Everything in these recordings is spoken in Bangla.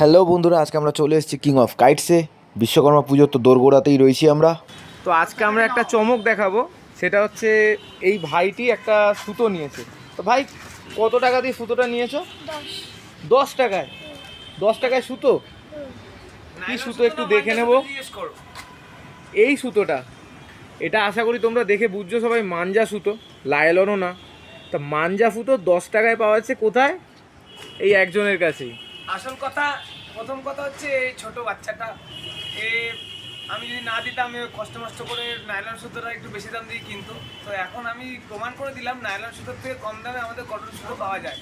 হ্যালো বন্ধুরা আজকে আমরা চলে এসেছি কিং অফ কাইটসে বিশ্বকর্মা পুজোর তো দোরগোড়াতেই রয়েছি আমরা। তো আজকে আমরা একটা চমক দেখাবো সেটা হচ্ছে এই ভাইটি একটা সুতো নিয়েছে। তো ভাই কত টাকা দিয়ে সুতোটা নিয়েছো? দশ। টাকায়? দশ টাকায় সুতো? কি সুতো একটু দেখে নেব। এই সুতোটা এটা আশা করি তোমরা দেখে বুঝছ সবাই মাঞ্জা সুতো লায়লনও না। তা মাঞ্জা সুতো দশ টাকায় পাওয়া যাচ্ছে কোথায়? এই একজনের কাছেই। আসল কথা প্রথম কথা হচ্ছে এই ছোটো বাচ্চাটা। এ আমি যদি না দিতাম এ কষ্ট মষ্ট করে নাইলন সুতোটা একটু বেশি দাম দিয়ে কিনতো। তো এখন আমি প্রমাণ করে দিলাম নাইলন সুতোর থেকে কম দামে আমাদের কটন সুতো পাওয়া যায়।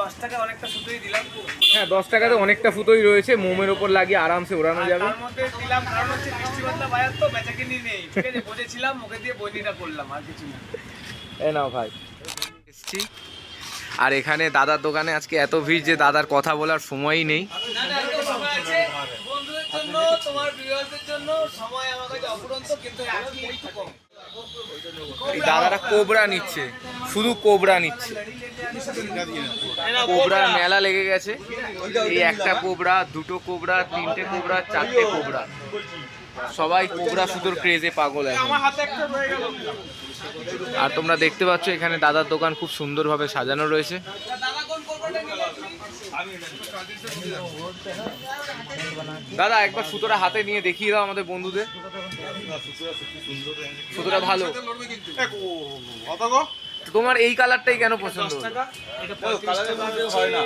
দশ টাকা অনেকটা সুতোই দিলাম। হ্যাঁ দশ টাকাতে অনেকটা সুতোই রয়েছে মোমের ওপর লাগিয়ে আরামসে ওড়ানো যাবে। তার মধ্যে দিলাম কারণ হচ্ছে বৃষ্টি বাদলা বাজার তো বেচা কিনি নেই। ঠিক আছে বুঝেছিলাম মুখে দিয়ে বইনিটা করলাম আর কিছু না। এ নাও ভাই। এসছি। আর এখানে দাদার দোকানে আজকে এত ভিড় যে দাদার কথা বলার সময়ই নেই। দাদারা কোবরা নিচ্ছে। শুধু কোবরা নিচ্ছে। কোবরার মেলা লেগে গেছে। এই একটা কোবরা দুটো কোবরা তিনটে কোবরা চারটে কোবরা। সবাই কোবরা সুতোর ক্রেজে পাগল এখন। আর তোমরা দেখতে পাচ্ছ এখানে দাদার দোকান খুব সুন্দরভাবে সাজানো রয়েছে। দাদা একবার সুতোটা হাতে নিয়ে দেখিয়ে দাও আমাদের বন্ধুদের। সুতোটা ভালো। তোমার এই কালারটাই কেন পছন্দ হলো?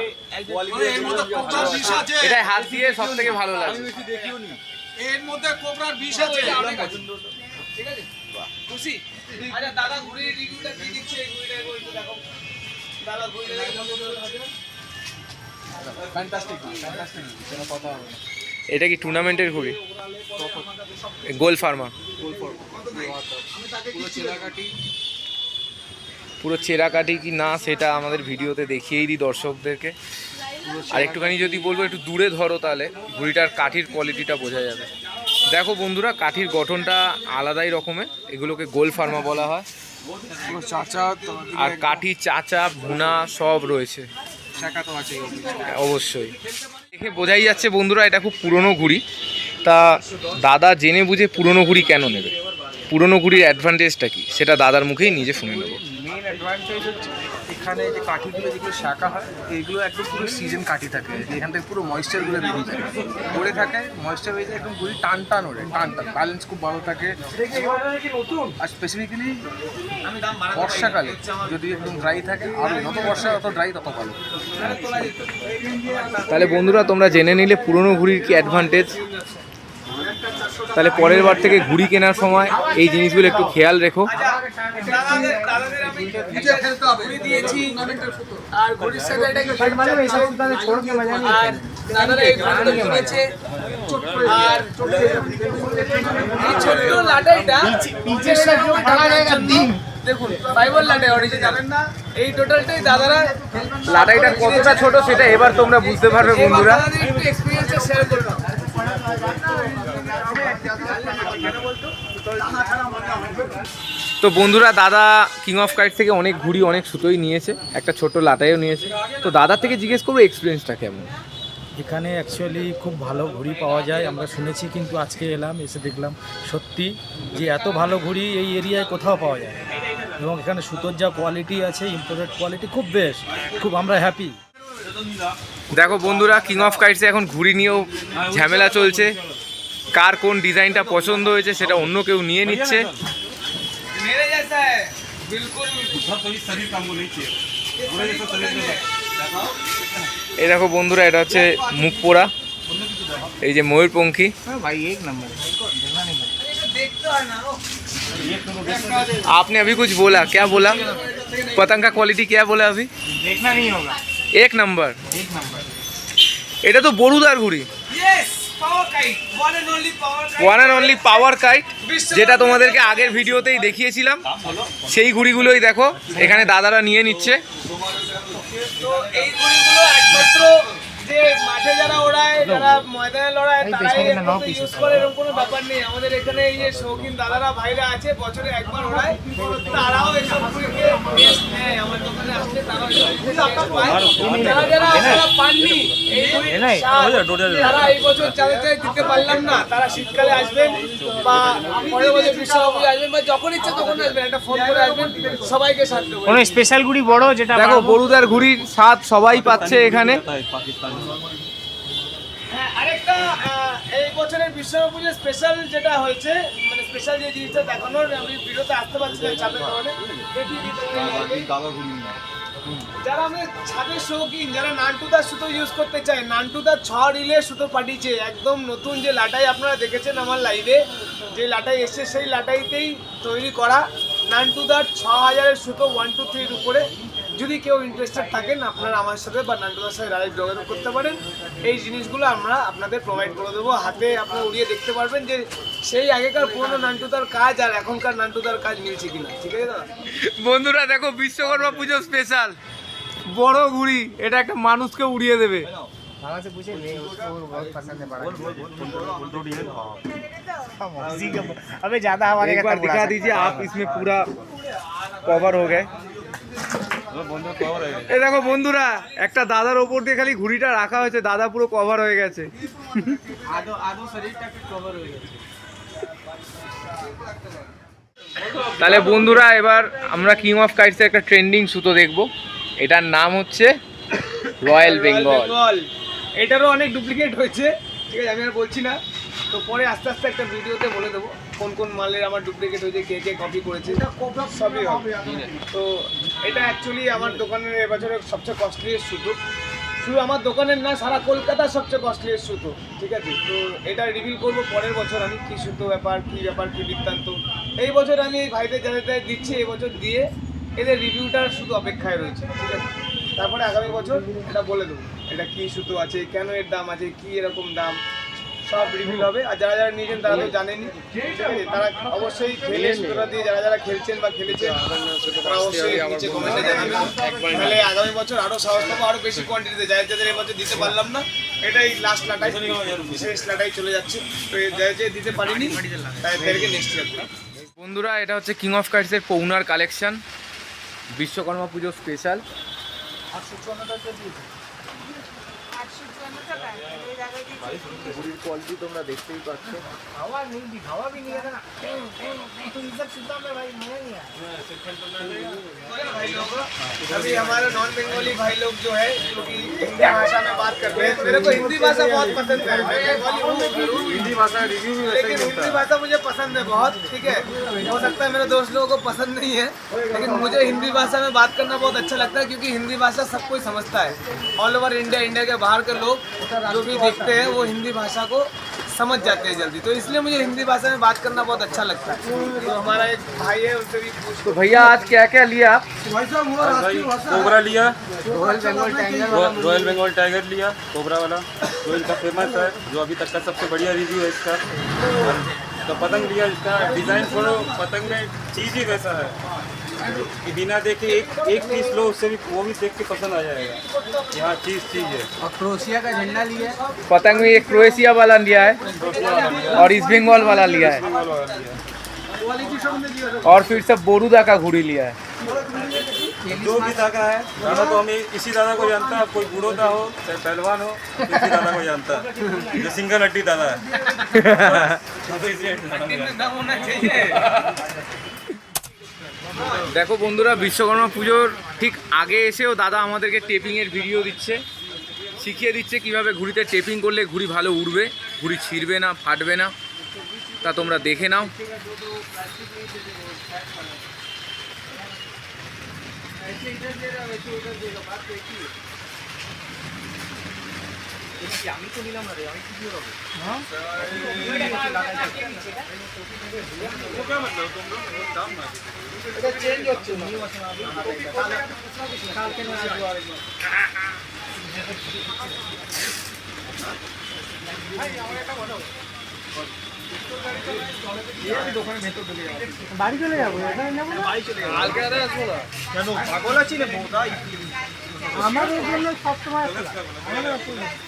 এটাই হাত দিয়ে সব থেকে ভালো লাগে। এর মধ্যে কোবরার বিষ আছে। ঠিক আছে? খুশি? আচ্ছা দাদা ঘুরিয়ে রিভিউটা কি দিচ্ছে এই একটু দেখো। দাদা ঘুরিয়ে এটা কি টুর্নামেন্টের ঘুড়ি? গোল ফার্মা পুরো চেরাকাটি কি না সেটা আমাদের ভিডিওতে দেখিয়েই দিই দর্শকদেরকে। আর একটুখানি যদি বলব একটু দূরে ধরো তাহলে ঘুড়িটার কাঠির কোয়ালিটিটা বোঝা যাবে। দেখো বন্ধুরা কাঠির গঠনটা আলাদাই রকমের। এগুলোকে গোল ফার্মা বলা হয়। আর কাঠি চাচা ভুনা সব রয়েছে। অবশ্যই। দেখে বোঝাই যাচ্ছে বন্ধুরা এটা খুব পুরনো ঘুড়ি। তা দাদা জেনে বুঝে পুরনো ঘুড়ি কেন নেবে? পুরনো ঘুড়ির অ্যাডভান্টেজটা কি? সেটা দাদার মুখেই নিজে শুনে নেব। অ্যাডভান্টেজ হচ্ছে এখানে যে কাঠিগুলো যেগুলো শাখা হয় এইগুলো একদম পুরো সিজন কাঠি থাকে। এখান থেকে পুরো ময়েশ্চারগুলো বেরিয়ে যায়। পড়ে থাকে ময়েশ্চার হয়ে যায় একদম পুরো টান টান ওঠে টান টান। ব্যালেন্স খুব ভালো থাকে। আর স্পেসিফিক্যালি বর্ষাকালে যদি একদম ড্রাই থাকে আর যত বর্ষা তত ড্রাই তত ভালো। তাহলে বন্ধুরা তোমরা জেনে নিলে পুরনো ঘুড়ির কি অ্যাডভান্টেজ তাহলে পরের বার থেকে ঘুড়ি কেনার সময় এই জিনিসগুলো একটু খেয়াল রেখো। দিয়েছি। আর ঘুরির সাথে এটা আর দাদারা এই ঘুরিটা কিনেছে আর এই ছোট্ট লাটাইটা দেখুন ফাইবার লাটাই অরিজিনাল এই টোটালটাই দাদারা লাটাইটা কতটা ছোট সেটা এবার তোমরা বুঝতে পারবে বন্ধুরা। একটু এক্সপিরিয়েন্সটা শেয়ার করলাম। তো বন্ধুরা দাদা কিং অফ কাইট থেকে অনেক ঘুড়ি অনেক সুতোই নিয়েছে একটা ছোট লাটাইও নিয়েছে। তো দাদার থেকে জিজ্ঞেস করব এক্সপিরিয়েন্সটা কেমন? এখানে অ্যাকচুয়ালি খুব ভালো ঘুড়ি পাওয়া যায় আমরা শুনেছি কিন্তু আজকে এলাম এসে দেখলাম সত্যি যে এত ভালো ঘুড়ি এই এরিয়ায় কোথাও পাওয়া যায় এবং এখানে সুতোর যা কোয়ালিটি আছে ইম্পোর্টেড কোয়ালিটি খুব বেশ খুব আমরা হ্যাপি দেখো বন্ধুরা কিং অফ কাইটসে এখন ঘুড়ি নিয়েও ঝামেলা চলছে। কার কোন ডিজাইনটা পছন্দ হয়েছে সেটা অন্য কেউ নিয়ে নিচ্ছে। है बिल्कुल এই দেখো বন্ধুরা এটা হচ্ছে মুখ পোড়া এই যে ময়ূরপঙ্খী देखते हैं ना वो आपने अभी कुछ बोला क्या बोला पतंग का क्वालिटी क्या बोला अभी देखना नहीं होगा एक नंबर এটা তো বড়ুদার ঘুড়ি One and only power kite যেটা তোমাদেরকে আগের ভিডিওতেই দেখিয়েছিলাম। সেই ঘুড়িগুলোই দেখো এখানে দাদারা নিয়ে নিচ্ছে। যে মাঠে যারা ওড়ায় যারা ময়দানে লড়ায় তারাই ইউজ করে এরকম কোনো ব্যাপার নেই। আমাদের এখানে এই যে শৌখিন দাদারা ভাইরা আছে বছরে একবার ওড়ায়। তারাও এসব ঘুড়িকে টেস্ট নেয়। আমার দোকানে আসলে তারাও। যারা যারা আপনারা পাননি এই বছর দিতে পারলাম না তারা শীতকালে আসবেন বা পরের বছর গ্রীষ্মকালে আসবেন বা যখন ইচ্ছে তখন আসবেন। একটা ফোন করে আসবেন সবাইকে সাথ দেবো। কোনো স্পেশাল গুড়ি বড় যেটা দেখো বড়ুদার ঘুড়ির স্বাদ সবাই পাচ্ছে এখানে। হ্যাঁ আরেকটা এই বছরের বিশ্বকর্মা পুজোর স্পেশাল যেটা হয়েছে মানে স্পেশাল যে জিনিসটা দেখানোর আমি ভিডিওতে আসতে পারছি না চাপের কারণে। যারা আমাদের ছাদের শৌখিন যারা নানটুদার সুতো ইউজ করতে চায় নানটুদার ছ রিলে সুতো পাঠিয়েছে একদম নতুন যে লাটাই আপনারা দেখেছেন আমার লাইভে যে লাটাই এসছে সেই লাটাইতেই তৈরি করা নানটুদার ছ হাজারের সুতো ওয়ান টু থ্রির উপরে যদি কেউ ইন্টারেস্টেড থাকেন আপনারা আমার সাথে বা নান্টুদার সাথে ডাইরেক্ট যোগাযোগ করতে পারেন এই জিনিসগুলো আমরা আপনাদের প্রোভাইড করে দেবো হাতে আপনি উড়িয়ে দেখতে পারবেন যে সেই আগেকার পুরনো নান্টুদার কাজ আর এখনকার নান্টুদার কাজ মিলছে কিনা ঠিক আছে দাদা বন্ধুরা দেখো বিশ্বকর্মা পুজো স্পেশাল বড় ঘুড়ি এটা একটা মানুষকে উড়িয়ে দেবে मामा से पूछे ले उसको बहुत पसंद है बड़ा इसी का अबे ज्यादा हमारे एक बार दिखा दीजिए आप इसमें पूरा कवर हो गए এ দেখো বন্ধুরা একটা দাদার ওপর দিয়ে খালি ঘুড়িটা রাখা হয়েছে দাদা পুরো কভার হয়ে গেছে। তাহলে বন্ধুরা এবার আমরা কিং অফ কাইটসের একটা ট্রেন্ডিং সুতো দেখব। এটার নাম হচ্ছে রয়্যাল বেঙ্গল এটারও অনেক ডুপ্লিকেট হয়েছে। ঠিক আছে আমি আর বলছি না। তো পরে আস্তে আস্তে একটা ভিডিওতে বলে দেবো। কোন কোন মালের আমার ডুপ্লিকেট হয়েছে কে কে কপি করেছে সবই হবে। তো এটা অ্যাকচুয়ালি আমার দোকানের এবছরের সবচেয়ে কস্টলিয়েস্ট সুতো। শুধু আমার দোকানের না সারা কলকাতার সবচেয়ে কস্টলিয়েস্ট সুতো ঠিক আছে? তো এটা রিভিল করব পরের বছর আমি কী সুতো ব্যাপার কী ব্যাপার কী বৃত্তান্ত। এই বছর আমি এই ভাইদের যাদের যাদের দিচ্ছি এই বছর দিয়ে এদের রিভিউটার শুধু অপেক্ষায় রয়েছে ঠিক আছে? তারপরে আগামী বছর এটা বলে দেবো এটা কী সুতো আছে কেন এর দাম আছে কী এরকম দাম সব রিভিল হবে। আর যারা যারা নিয়েছেন তারা তো ঠিক আছে? তারা অবশ্যই খেলে সুতোটা দিয়ে যারা যারা খেলছেন বা খেলেছেন তারা অবশ্যই নিচে কমেন্টে জানাবেন তাহলে আগামী বছর আরও সাহস পাবো আরও বেশি কোয়ান্টিটিতে যাই যাদের এবছর দিতে পারলাম না। এটাই লাস্ট লাটাই শেষ লাটাই চলে যাচ্ছে। তো যাদের যাদের দিতে পারিনি। তাদেরকে নেক্সট ইয়ার বন্ধুরা এটা হচ্ছে কিং অফ কাইটসের পৌনার collection Vishwakarma Puja special quality তোমরা দেখতেই পাচ্ছ हवा नहीं दी हवा भी नहीं है ना तो इधर सीधा में भाई मजा नहीं आया भाई लोग अभी हमारे नॉन बंगाली भाई लोग जो है जो कि हिंदी भाषा में बात करते हैं मेरे को हिंदी भाषा बहुत पसंद है मैं बंगाली हूँ जरूर हिंदी भाषा रिव्यू भी लेकिन हिंदी भाषा मुझे पसंद है बहुत ठीक है हो सकता है मेरे दोस्त लोगों को पसंद नहीं है लेकिन मुझे हिंदी भाषा में बात करना बहुत अच्छा लगता है क्योंकि हिंदी भाषा सब कोई समझता है ऑल ओवर इंडिया इंडिया के बाहर के लोग जो भी देखते हैं वो हिंदी भाषा को समझ जाते हैं जल्दी। तो इसलिए मुझे हिंदी भाषा में बात करना बहुत अच्छा लगता है। तो हमारा एक भाई है उनसे भी पूछ तो भैया आज क्या क्या लिया आप? कोबरा लिया। Royal Bengal tiger royal Bengal tiger लिया कोबरा वाला जो इनका फ़ेमस है जो अभी तक का सबसे बढ़िया रिव्यू है इसका। तो पतंग लिया इसका डिज़ाइन थोड़ा पतंग में चीज़ ही वैसा है। कि बिना देखे एक एक पीस लो उससे भी वो भी देख के पसंद आ जाएगा। कि हाँ चीज़ चीज़ है। और क्रोशिया का झंडा लिया है। पतंग में ये क्रोएशिया वाला लिया है और ईस्ट बंगाल वाला लिया है। और फिर सब बोरूदा का घुड़ी लिया है। जो भी दादा है दादा तो हमें इसी दादा को जानता है कोई बूढ़ोता हो चाहे पहलवान हो तो इसी दादा को जानता है। जो सिंगल हड्डी दादा है। तो इसलिए दादा দেখো বন্ধুরা, বিশ্বকর্মা পুজোর ঠিক আগে এসেও দাদা আমাদেরকে টেপিংয়ের ভিডিও দিচ্ছে। শিখিয়ে দিচ্ছে কীভাবে ঘুড়িতে টেপিং করলে ঘুড়ি ভালো উড়বে, ঘুড়ি ছিঁড়বে না, ফাটবে না। তা তোমরা দেখে নাও। কেন পাগল আছি না বৌদা আমাদের জন্য সবসময় খোলা আমাদের অসুবিধা নেই। দেখো আমরা জ্বালাতে খুব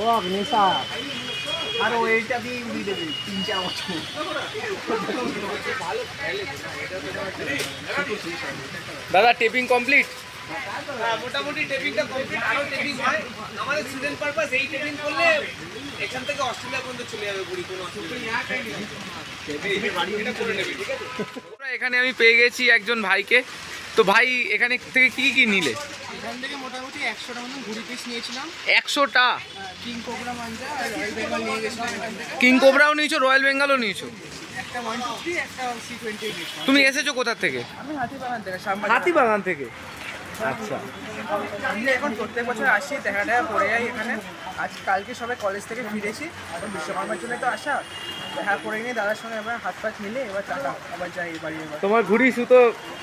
ও আর ওইটা দিয়ে উড়িয়ে দেবে তিন চার বছর। দাদা টেপিং কমপ্লিট হ্যাঁ মোটামুটি টেপিংটা কমপ্লিট আরও টেপিং হয়। আমাদের স্টুডেন্ট পারপাস এই টেপিং করলে এখান থেকে অস্ট্রেলিয়া পর্যন্ত চলে যাবে বুড়ি কোনো অসুবিধা নেই। এটা করে নেবে ঠিক আছে এখানে আমি পেয়ে গেছি একজন ভাইকে। তো ভাই এখানে থেকে কি কি নিলে? এখান থেকে মোটামুটি একশোটা মতন ঘুড়ি পিস নিয়েছিলাম। একশোটা? কিং কোবরাও নিয়েছো। রয়্যাল বেঙ্গলও নিয়েছো তুমি এসেছ কোথা থেকে? আমি হাতিবাগান থেকে হাতিবাগান থেকে? আচ্ছা। আমি এখন প্রত্যেক বছর আসি দেখা দেখা করে যাই এখানে। আজ কালকে সবাই কলেজ থেকে ফিরেছি এখন বিশ্বকর্মার জন্য তো আসা। দেখা করে নিয়ে দাদার সঙ্গে এবার হাত পাত মিলে এবার টাকা আবার যাই বাড়ি এবার। তোমার ঘুড়ি সুতো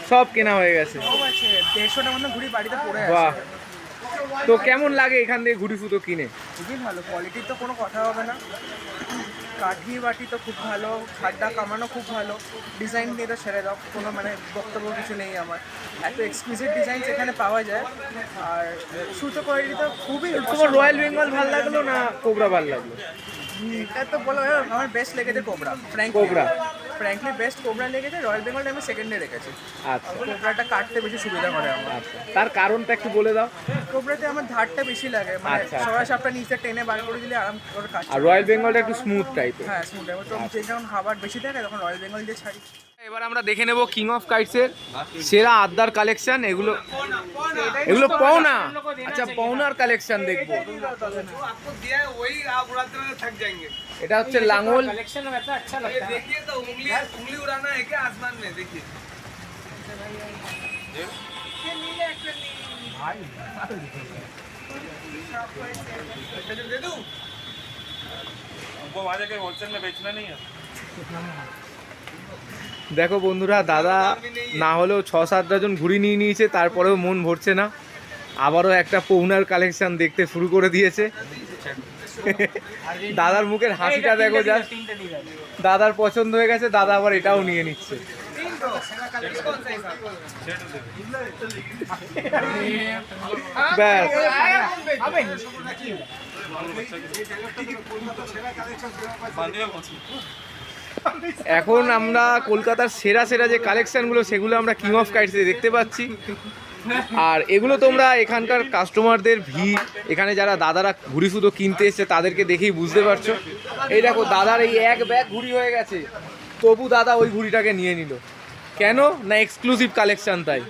সব কেনা হয়ে গেছে। আছে দেড়শোটা মতো ঘুড়ি বাড়িতে পড়ে আছে। তো কেমন লাগে এখান থেকে ঘুড়ি সুতো কিনে? খুবই ভালো কোয়ালিটির তো কোনো কথা হবে না। কাঠি বাটি তো খুব ভালো খাড্ডা কামানো খুব ভালো। ডিজাইন নিয়ে তো ছেড়ে দাও কোনো মানে বক্তব্য কিছু নেই আমার। এত এক্সক্লুসিভ ডিজাইন সেখানে পাওয়া যায়। আর সুতো কোয়ালিটি তো খুবই তোমার রয়্যাল বেঙ্গল ভালো লাগল না কোবরা ভালো লাগল? এটা তো বলো আমার বেস্ট লেগেছে cobra frank cobra. Frankly best cobra লেগেছে রয়্যাল বেঙ্গল আমি সেকেন্ডে রেখেছি। আচ্ছা। কোবরাটা কাটতে বেশি সুবিধা করে আমার। আচ্ছা। তার কারণটা একটু বলে দাও। কোবরাতে আমার ধারটা বেশি লাগে। মানে আচ্ছা, আচ্ছা। সরা সাপটা নিচে টেনে বার করে দিলে আরাম করে কাজ আর রয়্যাল বেঙ্গলটা একটু স্মুথ টাইপের হ্যাঁ স্মুথ টাইপের তো যখন খাবার বেশি থাকে তখন রয়্যাল বেঙ্গল দিয়ে ছাড়ি। এবার আমরা দেখে নেব কিং অফ কাইটসের সেরা আদ্দার কালেকশন এগুলো এগুলো পাওনা? আচ্ছা পাওনার কালেকশন দেখব। এটা হচ্ছে লাঙ্গল কালেকশন দেখো বন্ধুরা দাদা না হলেও ছ সাতটা জন ঘুরি নিয়ে নিয়েছে তারপরেও মন ভরছে না। আবারও একটা পৌনার কালেকশন দেখতে শুরু করে দিয়েছে। দাদার মুখের হাসিটা দেখো যা দাদার পছন্দ হয়ে গেছে দাদা আবার এটাও নিয়ে নিচ্ছে। ব্যাস এখন আমরা কলকাতার সেরা সেরা যে কালেকশানগুলো সেগুলো আমরা কিং অফ কাইটসে দেখতে পাচ্ছি। আর এগুলো তোমরা এখানকার কাস্টমারদের ভিড়, এখানে যারা দাদারা ঘুড়ি শুধু কিনতে এসছে, তাদেরকে দেখেই বুঝতে পারছ। এই দেখো, দাদার এই এক ব্যাগ ঘুড়ি হয়ে গেছে। তবু দাদা ওই ঘুড়িটাকে নিয়ে নিল। কেন? না এক্সক্লুসিভ কালেকশন তাই?